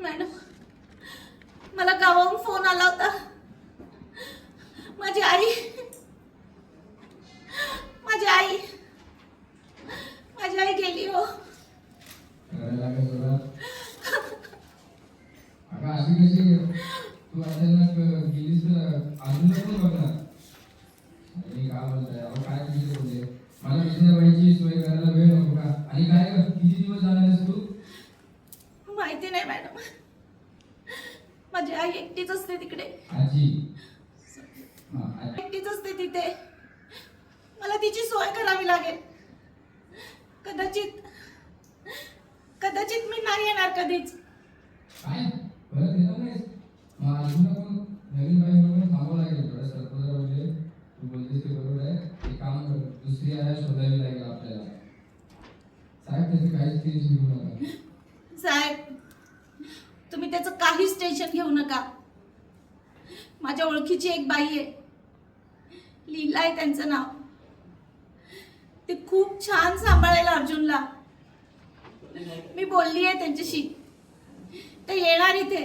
Madam मला गावाहून phone आला होता. माझी आई माझी आई माझी आई गेली हो. अशी कशी तू अचानक गेलीस तर अजून पण बघणार आणि काय बोलताय अहो काय तुझे बोलले मला दुसऱ्या बाईची सोय करायला वेळ नको का आणि काय ग? किती दिवस जाणार आहेस तू माहिती नाही मॅडम माझी आई एकटीच असते तिकडे आजी हा, आजी. एकटीच असते तिथे मला तिची सोय करावी लागेल कदाचित कदाचित मी नाही येणार कधीच काय परत येणार नाहीस मग अजून पण नवीन बाई बरोबर थांबावं लागेल थोडं सरपंच म्हणजे तू बोलतेस ते बरोबर आहे एक काम आपल्याला. साहेब त्याचं काहीच टेन्शन घेऊ नका. साहेब तुम्ही त्याचं काहीच टेन्शन घेऊ नका. माझ्या ओळखीची एक बाई आहे. लीला आहे त्यांचं नाव. ते खूप छान सांभाळायला अर्जुनला. मी बोलली आहे त्यांच्याशी. ते येणार इथे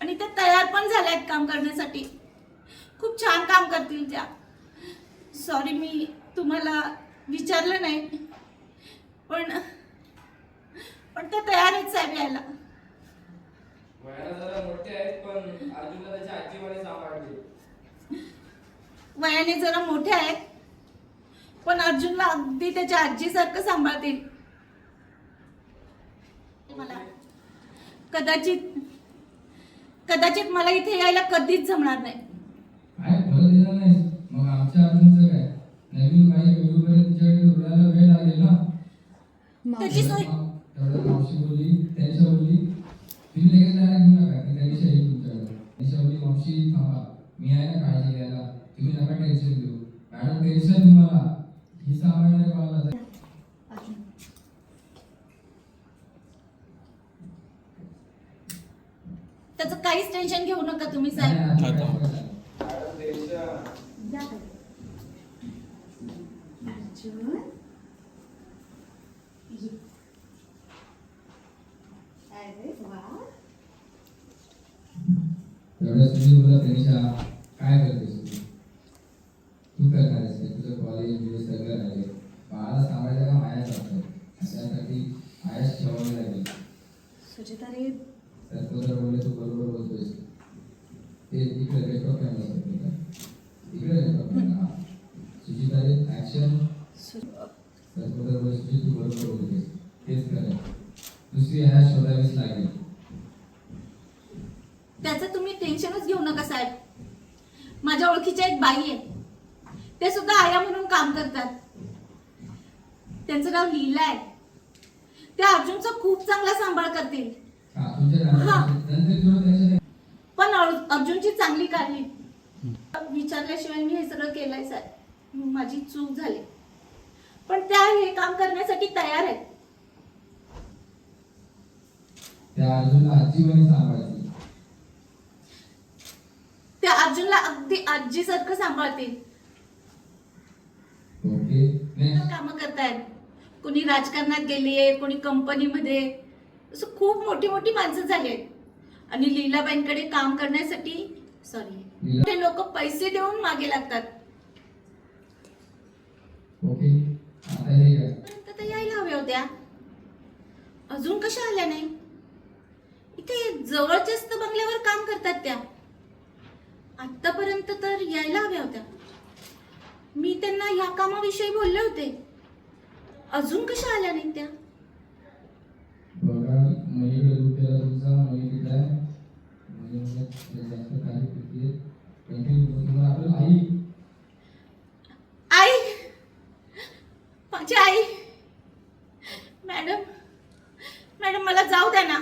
आणि ते तयार पण झाल्या आहेत काम करण्यासाठी. खूप छान काम करतील त्या. सॉरी मी तुम्हाला विचारलं नाही. पण पण ते तयार आहेत साहेब यायला. वयाने जरा मोठे आहेत. पण अर्जुनला अगदी त्याच्या आजीसारखं सांभाळतील. मला. कदाचित कदाचित मला इथे यायला कधीच जमणार नाही. काय मग आमच्या अर्जुनचं काय? नवीन बाई तिच्याकडे वेळ लागेल ना? त्याची सोय तेवढं मावशी बोलली त्यानिशा बोलली. तुम्ही लगेच जायला घेऊ नका ती त्यानिशा येईल तुमच्याकडे. त्यानिशा बोलली मावशी थांबा. मी आहे ना काळजी घ्यायला. तुम्ही नका टेन्शन घेऊ. मॅडम टेन्शन तुम्हाला ही त्याचं काहीच टेन्शन घेऊ नका तुम्ही साहेब अर्जुन ये. अरे वा तेवढ्या तुम्ही बोला काय करतेस तू तू काय करायचं तुझं कॉलेज बिलेज सगळं राहिले बाळाला सांभाळायचं काम आयाच असतं त्यासाठी आयाच ठेवावी लागेल बोलले तू बरोबर बोलतोयस. इकडे कॅमेरा इकडे ऍक्शन बरोबर बोलतोयस. तेच करेल दुसरी ह्या शोधावीच लागेल. त्याचं तुम्ही टेन्शनच घेऊ नका साहेब. माझ्या ओळखीच्या एक बाई आहे. ते सुद्धा आया म्हणून काम करतात. त्यांचं नाव लीला आहे. ते अर्जुनचा खूप चांगला सांभाळ करतील. टेन्शन पण अर्- अर्जुनची चांगली काळजी. विचारल्याशिवाय मी हे सगळं केलंय साहेब. माझी चूक झाली. पण त्या हे काम करण्यासाठी तयार आहेत. त्या अर्जुनला अगदी आजीसारखं सांभाळतील. ओके नेक्स्ट काम करतायत. कोणी राजकारणात गेलीये कोणी कंपनीमध्ये. असं खूप मोठी मोठी माणसं झाली आहेत आणि लीलाबाईंकडे काम करण्यासाठी सॉरी ते लोक पैसे देऊन मागे लागतात. तर यायला हव्या होत्या. अजून कशा आल्या नाही? इथे जवळच्याच तर बंगल्यावर काम करतात त्या. आतापर्यंत तर यायला हव्या होत्या. मी त्यांना या कामाविषयी बोलले होते. अजून कशा आल्या नाही त्या? बघा तुमचा आहे. जास्त काही कंटिन्यू तुम्हाला आपलं आई. आई? माझी आई? मॅडम मॅडम मला जाऊ द्या ना.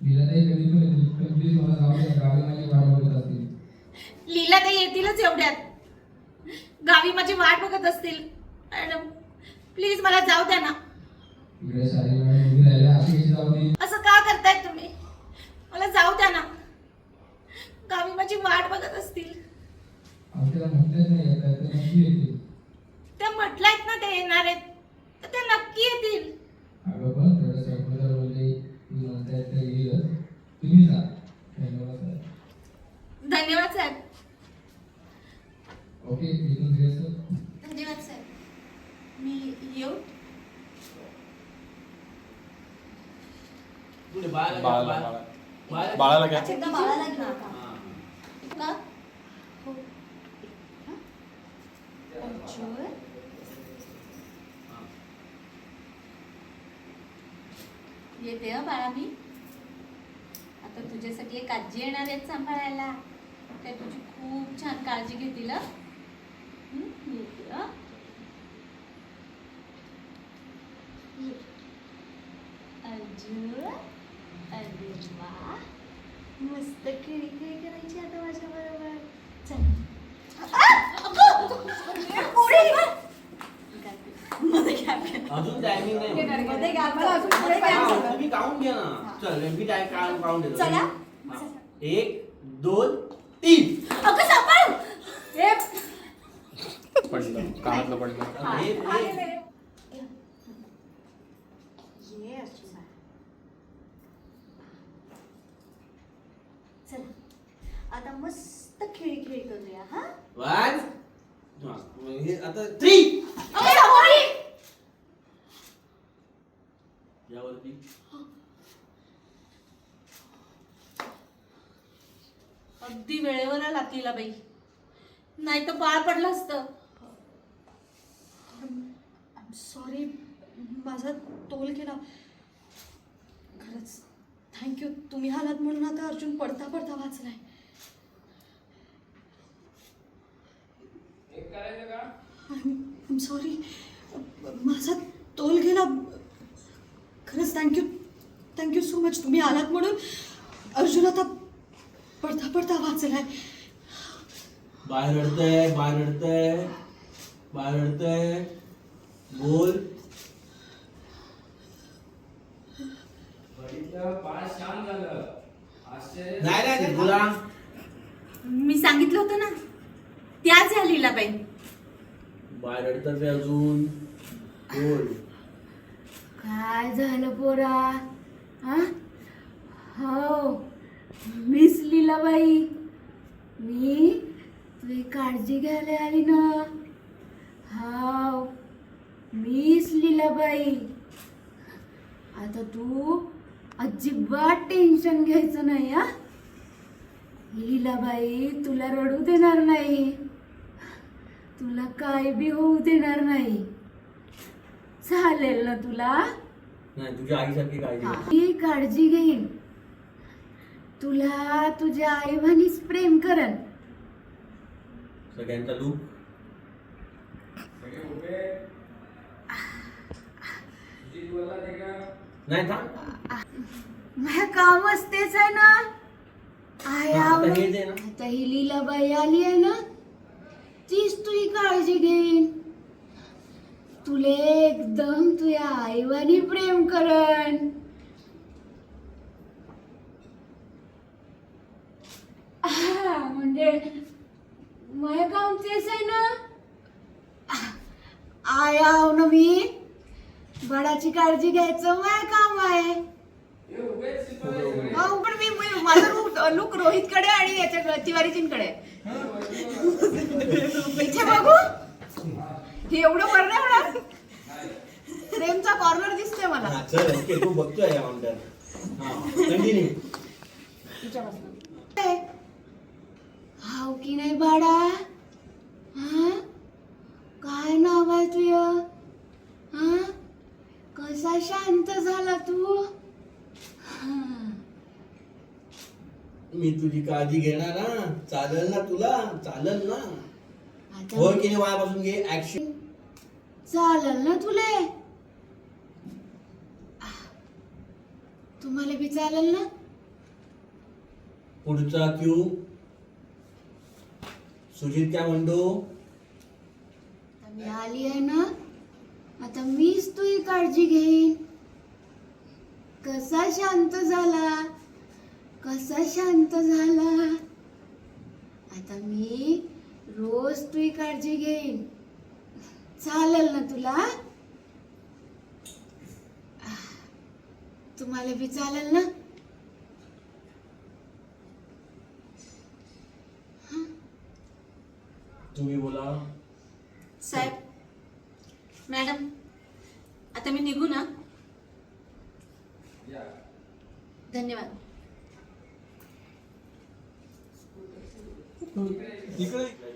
तिला नाही कधी पण येते. पण प्लीज मला जाऊ द्या. गावी माझी वाट बघत असतील. लीला ते येतीलच एवढ्यात. गावी माझी वाट बघत असतील. मॅडम प्लीज मला जाऊ द्या ना. असं का करताय तुम्ही? मला जाऊ द्या ना. गावी माझी वाट बघत असतील आमच्याला म्हटलंच नाही येत आहे, तर नक्की येतील त्या म्हटल्यात ना ते येणार आहेत तर ते नक्की येतील अगं पण थोडं सरपंच बोलले पुढे बाळाला घ्या, बाळाला बाळा- बाळाला. बाळाला- बाळाला घ्या अच्छा एकदा बाळाला घेऊ का हा. का हो हा? हा. येते हं बाळा मी आता तुझ्यासाठी एक आजी येणार आहेत सांभाळायला ते तुझी खूप छान काळजी घेतील हं? हं, येते हं. ये. अर्जुन अरे वा मस्त खेळी खेळी करायची आता माझ्या बरोबर. चल. अजून टायमिंग नाही. मध्ये घ्या, मला अजून पुढे काय सांगा? तुम्ही काउंट घ्या ना. चल मी टाइम काउंट काउंट देतो. चला. हा. एक दोन तीन. अगं हे पडलं. कानातलं पडलं. हे- हे- ये अर्जुन चला आता मस्त खेळी खेळी करूया हा? वन हा, आता थ्री यावरती अगदी वेळेवर आला तिला बाई. नाही तर बाळ पडलं असतं. सॉरी माझा तोल केला. खरंच थँक्यू तुम्ही आलात म्हणून आता अर्जुन पडता पडता वाचलाय एक करायचं का आय सॉरी माझा तोल गेला. खरंच थँक्यू थँक्यू सो मच तुम्ही आलात म्हणून. अर्जुन आता पडता पडता वाचलाय. बाहेर रडतंय बाहेर रडतंय बाहेर रडतंय बोल. नाही नाही तुला मी सांगितलं होतं ना. त्याच या लीलाबाई बाहेर रडतात अजून. बोल. काय झालं पोरा? हा? हो. मिस लीलाबाई. मी तुझी काळजी घ्यायला आली ना. How miss Leelabai. आता तू अजिबात टेन्शन घ्यायचं नाही हा? लीलाबाई तुला रडू देणार नाही. तुला काय बी होऊ देणार नाही. चालेल ना तुला? नाही तुझ्या आईसारखी काळजी घे. मी काळजी घेईन. तुला तुझ्या आई बहिणीच प्रेम करन सगळ्यांचा लूक सगळे उभे सुजित बोलला ते का नाही थांब. माझं कामच तेच आहे ना. हा, आता हे दे ना. आता ही लीलाबाई आली आहे ना. तीच तुझी काळजी घेईन. तुले एकदम तुझ्या आईवानी प्रेम आह, म्हणजे माझं काम तेच आहे ना आय आव ना मी. बाळाची काळजी घ्यायचं माझं काम आहे हे माझं लुक रोहितकडे आणि याच्या तिवारीजींकडे. इथे बघू. हे एवढं बरं नाही होणार फ्रेमचा कॉर्नर दिसतोय मला. चल ओके तू बघतोय या काउंटर कंटिन्यू हाव की नाही बाळा? हा? काय नाव आहे तुझ? हा? कसा शांत झाला तू हा. मी तुझी काळजी घेणार ना. चालेल ना तुला? चालेल ना. आता होय की नाही वायापासून घे ऍक्शन चालेल ना तुले. तुम्हाला बी चालेल ना? पुढचा क्यू सुजित काय म्हणतो? आता मी आली आहे ना. आता मीच तुझी काळजी घेईन. कसा शांत झाला? कसा शांत झाला? आता मी रोज तुझी काळजी घेईन. चालेल ना तुला? तुम्हाला बी चालेल ना तुम्ही बोला साहेब मॅडम आता मी निघू ना या धन्यवाद इकडे